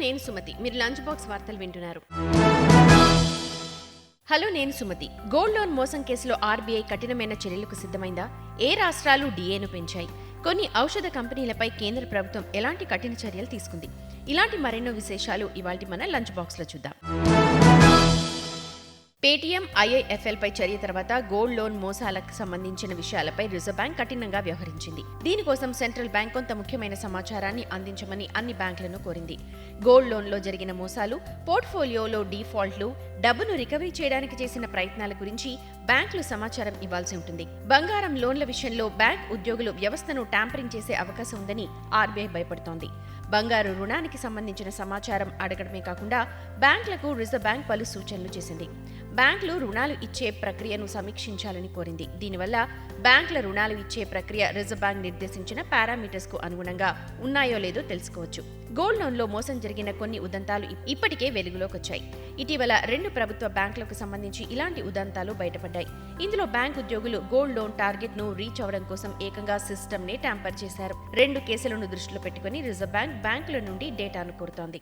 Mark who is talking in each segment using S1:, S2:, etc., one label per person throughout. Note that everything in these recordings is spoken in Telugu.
S1: నేను సుమతి. మీరు లంచ్ బాక్స్ వార్తలు వింటున్నారు. హలో నేను సుమతి. గోల్డ్ లోన్ మోసం కేసులో ఆర్బీఐ కఠినమైన చర్యలకు సిద్ధమైందా? ఏ రాష్ట్రాలు డిఏను పెంచాయి? కొన్ని ఔషధ కంపెనీలపై కేంద్ర ప్రభుత్వం ఎలాంటి కఠిన చర్యలు తీసుకుంది? ఇలాంటి మరెన్నో విశేషాలు ఇవాళ మన లంచ్ బాక్స్లో చూద్దాం. పేటీఎం ఐఐఎఫ్ఎల్పై చర్య తర్వాత గోల్డ్ లోన్ మోసాలకు సంబంధించిన విషయాలపై రిజర్వ్ బ్యాంక్ కఠినంగా వ్యవహరించింది. దీనికోసం సెంట్రల్ బ్యాంక్ కొంత ముఖ్యమైన సమాచారాన్ని అందించమని అన్ని బ్యాంకులను కోరింది. గోల్డ్ లోన్లో జరిగిన మోసాలు పోర్ట్ఫోలియోలో డీఫాల్ట్లు డబ్బును రికవరీ చేయడానికి చేసిన ప్రయత్నాల గురించి బ్యాంకులు సమాచారం ఇవ్వాల్సి ఉంటుంది. బంగారం లోన్ల విషయంలో బ్యాంక్ ఉద్యోగులు వ్యవస్థను ట్యాంపరింగ్ చేసే అవకాశం ఉందని ఆర్బీఐ భయపడుతోంది. బంగారు రుణానికి సంబంధించిన సమాచారం అడగడమే కాకుండా బ్యాంకులకు రిజర్వ్ బ్యాంక్ పలు సూచనలు చేసింది. బ్యాంకులు రుణాలు ఇచ్చే ప్రక్రియను సమీక్షించాలని కోరింది. దీనివల్ల బ్యాంకుల రుణాలు ఇచ్చే ప్రక్రియ రిజర్వ్ బ్యాంక్ నిర్దేశించిన పారామీటర్స్కు అనుగుణంగా ఉన్నాయో లేదో తెలుసుకోవచ్చు. గోల్డ్ లోన్లో మోసం జరిగిన కొన్ని ఉదంతాలు ఇప్పటికే వెలుగులోకి వచ్చాయి ఇటీవల రెండు ప్రభుత్వ బ్యాంకులకు సంబంధించి ఇలాంటి ఉదంతాలు బయటపడ్డాయి. ఇందులో బ్యాంక్ ఉద్యోగులు గోల్డ్ లోన్ టార్గెట్ను రీచ్ అవ్వడం కోసం ఏకంగా సిస్టమ్ నే ట్యాంపర్ చేశారు. రెండు కేసులను దృష్టిలో పెట్టుకుని రిజర్వ్ బ్యాంక్ బ్యాంకుల నుండి డేటాను కోరుతోంది.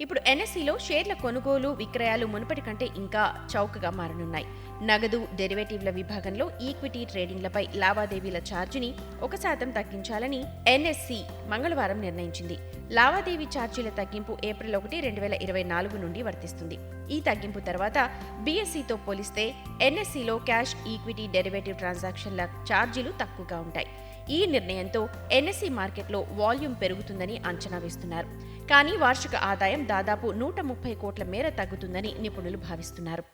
S1: ఇప్పుడు ఎన్ఎస్సిలో షేర్ల కొనుగోలు విక్రయాలు మునుపటి కంటే ఇంకా చౌకగా మారనున్నాయి. నగదు డెరివేటివ్ల విభాగంలో ఈక్విటీ ట్రేడింగ్లపై లావాదేవీల ఛార్జీని ఒక శాతం తగ్గించాలని ఎన్ఎస్సి మంగళవారం నిర్ణయించింది. లావాదేవీ ఛార్జీల తగ్గింపు ఏప్రిల్ ఒకటి రెండు వేల ఇరవై నాలుగు నుండి వర్తిస్తుంది. ఈ తగ్గింపు తర్వాత బీఎస్సీతో పోలిస్తే ఎన్ఎస్సిలో క్యాష్ ఈక్విటీ డెరివేటివ్ ట్రాన్సాక్షన్ల ఛార్జీలు తక్కువగా ఉంటాయి. ఈ నిర్ణయంతో ఎన్ఎస్సీ మార్కెట్లో వాల్యూమ్ పెరుగుతుందని అంచనా వేస్తున్నారు. కానీ వార్షిక ఆదాయం దాదాపు నూట ముప్పై కోట్ల మేర తగ్గుతుందని నిపుణులు భావిస్తున్నారు.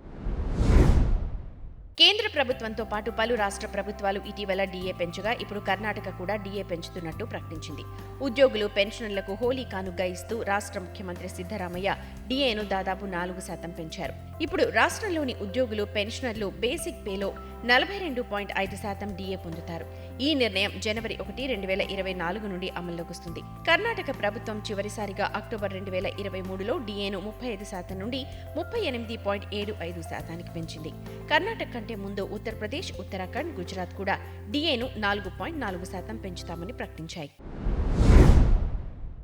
S1: కేంద్ర ప్రభుత్వంతో పాటు పలు రాష్ట్ర ప్రభుత్వాలు ఇటీవల డీఏ పెంచగా ఇప్పుడు కర్ణాటక కూడా డీఏ పెంచుతున్నట్టు ప్రకటించింది. ఉద్యోగులు పెన్షనర్లకు హోలీ కానుగ్గా ఇస్తూ రాష్ట్ర ముఖ్యమంత్రి సిద్ధరామయ్య డీఏను దాదాపు నాలుగు శాతం పెంచారు. ఇప్పుడు రాష్ట్రంలోని ఉద్యోగులు పెన్షనర్లు బేసిక్ పేలో నలభై రెండు పాయింట్ ఐదు శాతం డీఏ పొందుతారు. ఈ నిర్ణయం జనవరి ఒకటి రెండు వేల ఇరవై నాలుగు నుండి అమల్లోకి వస్తుంది. కర్ణాటక ప్రభుత్వం చివరిసారిగా అక్టోబర్ రెండు వేల ఇరవై మూడులో డిఏను ముప్పై ఐదు శాతం నుండి ముప్పై ఎనిమిది పాయింట్ ఏడు ఐదు శాతానికి పెంచింది. కర్ణాటక కంటే ముందు ఉత్తరప్రదేశ్ ఉత్తరాఖండ్ గుజరాత్ కూడా డీఏను నాలుగు పాయింట్ నాలుగు శాతం పెంచుతామని ప్రకటించాయి.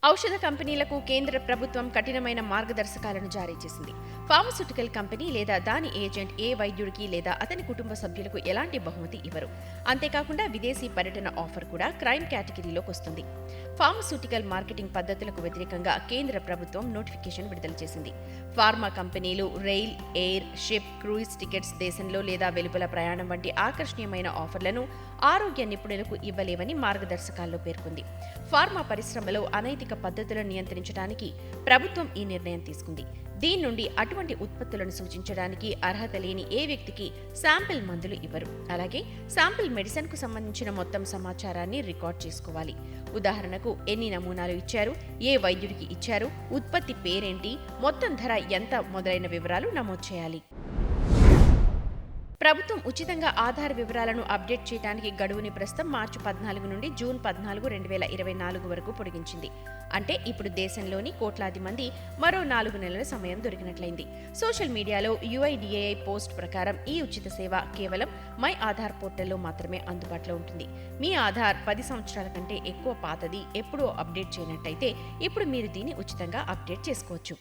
S1: ఔషధ కంపెనీలకు కేంద్ర ప్రభుత్వం కఠినమైన మార్గదర్శకాలను జారీ చేసింది. ఫార్మస్యూటికల్ కంపెనీ లేదా దాని ఏజెంట్ ఏ వైద్యుడికి లేదా అతని కుటుంబ సభ్యులకు ఎలాంటి బహుమతి ఇవ్వరు. అంతేకాకుండా విదేశీ పర్యటన ఆఫర్ కూడా క్రైమ్ కేటగిరీలోకి వస్తుంది. ఫార్మస్యూటికల్ మార్కెటింగ్ పద్ధతులకు వ్యతిరేకంగా కేంద్ర ప్రభుత్వం నోటిఫికేషన్ విడుదల చేసింది. ఫార్మా కంపెనీలు rail air ship cruise tickets దేశంలో లేదా వెలుపల ప్రయాణం వంటి ఆకర్షణీయమైన ఆఫర్లను ఆరోగ్య నిపుణులకు ఇవ్వలేవని మార్గదర్శకాల్లో పేర్కొంది. ఫార్మా పరిశ్రమలో అనైతిక పద్ధతులను నియంత్రించడానికి ప్రభుత్వం ఈ నిర్ణయం తీసుకుంది. దీని నుండి అటువంటి ఉత్పత్తులను సూచించడానికి అర్హత లేని ఏ వ్యక్తికి శాంపిల్ మందులు ఇవ్వరు. అలాగే శాంపిల్ మెడిసిన్కు సంబంధించిన మొత్తం సమాచారాన్ని రికార్డ్ చేసుకోవాలి. ఉదాహరణకు ఎన్ని నమూనాలు ఇచ్చారు ఏ వైద్యుడికి ఇచ్చారు ఉత్పత్తి పేరేంటి మొత్తం ధర ఎంత మొదలైన వివరాలు నమోదు చేయాలి. ప్రభుత్వం ఉచితంగా ఆధార్ వివరాలను అప్డేట్ చేయడానికి గడువుని ప్రస్తుతం మార్చి పద్నాలుగు నుండి జూన్ పద్నాలుగు రెండు వేల ఇరవై నాలుగు వరకు పొడిగించింది. అంటే ఇప్పుడు దేశంలోని కోట్లాది మంది మరో నాలుగు నెలల సమయం దొరికినట్లయింది. సోషల్ మీడియాలో యుఐడిఏఐ పోస్ట్ ప్రకారం ఈ ఉచిత సేవ కేవలం మై ఆధార్ పోర్టల్లో మాత్రమే అందుబాటులో ఉంటుంది. మీ ఆధార్ పది సంవత్సరాల కంటే ఎక్కువ పాతది ఎప్పుడూ అప్డేట్ చేయనట్టయితే ఇప్పుడు మీరు దీన్ని ఉచితంగా అప్డేట్ చేసుకోవచ్చు.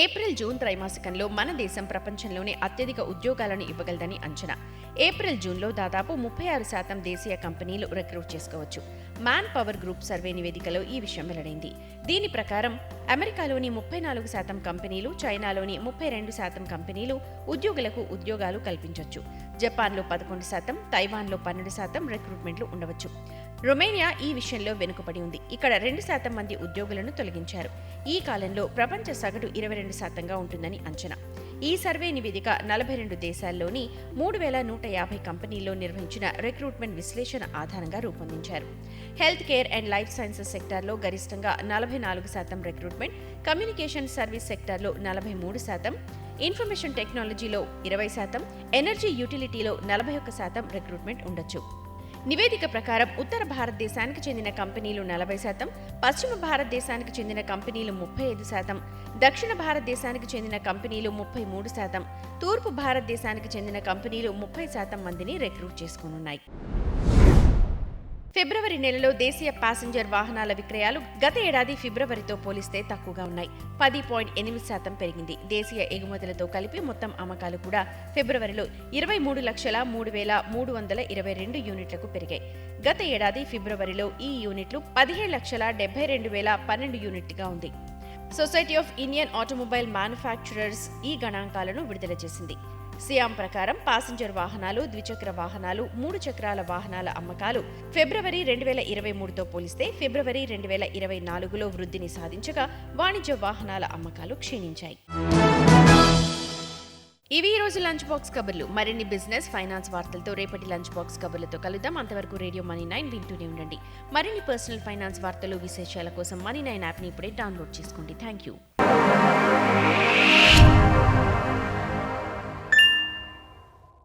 S1: ఏప్రిల్ జూన్ త్రైమాసికంలో మన దేశం ప్రపంచంలోనే అత్యధిక ఉద్యోగాలను ఇవ్వగలదని అంచనా. ఏప్రిల్ జూన్లో దాదాపు ముప్పై ఆరు శాతం దేశీయ కంపెనీలు రిక్రూట్ చేసుకోవచ్చు. మ్యాన్ పవర్ గ్రూప్ సర్వే నివేదికలో ఈ విషయం వెల్లడైంది. దీని ప్రకారం అమెరికాలోని ముప్పై నాలుగు శాతం కంపెనీలు చైనాలోని ముప్పై రెండు శాతం కంపెనీలు ఉద్యోగులకు ఉద్యోగాలు కల్పించవచ్చు జపాన్లో పదకొండు శాతం తైవాన్లో పన్నెండు శాతం రిక్రూట్మెంట్లు ఉండవచ్చు. రొమేనియా ఈ విషయంలో వెనుకబడి ఉంది. ఇక్కడ రెండు శాతం మంది ఉద్యోగులను తొలగించారు. ఈ కాలంలో ప్రపంచ సగటు ఇరవై రెండు శాతంగా ఉంటుందని అంచనా. ఈ సర్వే నివేదిక నలభై రెండు దేశాల్లోని మూడు వేల నూట యాభై కంపెనీల్లో నిర్వహించిన రిక్రూట్మెంట్ విశ్లేషణ ఆధారంగా రూపొందించారు. Health care and life sciences సెక్టార్లో గరిష్టంగా నలభై నాలుగు శాతం రిక్రూట్మెంట్ కమ్యూనికేషన్ సర్వీస్ సెక్టార్లో నలభై మూడు శాతం ఇన్ఫర్మేషన్ టెక్నాలజీలో ఇరవై శాతం ఎనర్జీ యూటిలిటీలో నలభై ఒక్క శాతం రిక్రూట్మెంట్ ఉండొచ్చు. నివేదిక ప్రకారం ఉత్తర భారతదేశానికి చెందిన కంపెనీలు నలభై శాతం పశ్చిమ భారతదేశానికి చెందిన కంపెనీలు ముప్పై ఐదు శాతం దక్షిణ భారతదేశానికి చెందిన కంపెనీలు ముప్పై మూడు శాతం తూర్పు భారతదేశానికి చెందిన కంపెనీలు ముప్పై శాతం మందిని రిక్రూట్ చేసుకోనున్నాయి. ఫిబ్రవరి నెలలో దేశీయ ప్యాసింజర్ వాహనాల విక్రయాలు గత ఏడాది ఫిబ్రవరితో పోలిస్తే తక్కువగా ఉన్నాయి. పది పాయింట్ ఎనిమిది శాతం పెరిగింది. దేశీయ ఎగుమతులతో కలిపి మొత్తం అమ్మకాలు కూడా ఫిబ్రవరిలో ఇరవై మూడు లక్షల మూడు వేల మూడు వందల ఇరవై రెండు యూనిట్లకు పెరిగాయి. గత ఏడాది ఫిబ్రవరిలో ఈ యూనిట్లు పదిహేడు లక్షల డెబ్బై రెండు వేల పన్నెండు యూనిట్గా ఉంది. Society of Indian automobile manufacturers ఈ గణాంకాలను విడుదల చేసింది. సియాం ప్రకారం ప్యాసింజర్ వాహనాలు ద్విచక్ర వాహనాలు మూడు చక్రాల వాహనాల అమ్మకాలు ఫిబ్రవరి రెండు వేల ఇరవై మూడుతో పోలిస్తే ఫిబ్రవరి రెండు వేల ఇరవై నాలుగులో వృద్ధిని సాధించగా వాణిజ్య వాహనాల అమ్మకాలు క్షీణించాయి. ఇవి ఈ రోజు లంచ్ బాక్స్ కబుర్లు. మరిన్ని బిజినెస్ ఫైనాన్స్ వార్తలతో రేపటి లంచ్ బాక్స్ కబుర్లతో కలుద్దాం. అంతవరకు రేడియో మనీ నైన్ వింటూనే ఉండండి. మరిన్ని పర్సనల్ ఫైనాన్స్ వార్తలు విశేషాల కోసం మనీ నైన్ యాప్ని ఇప్పుడే డౌన్లోడ్ చేసుకోండి. Thank you.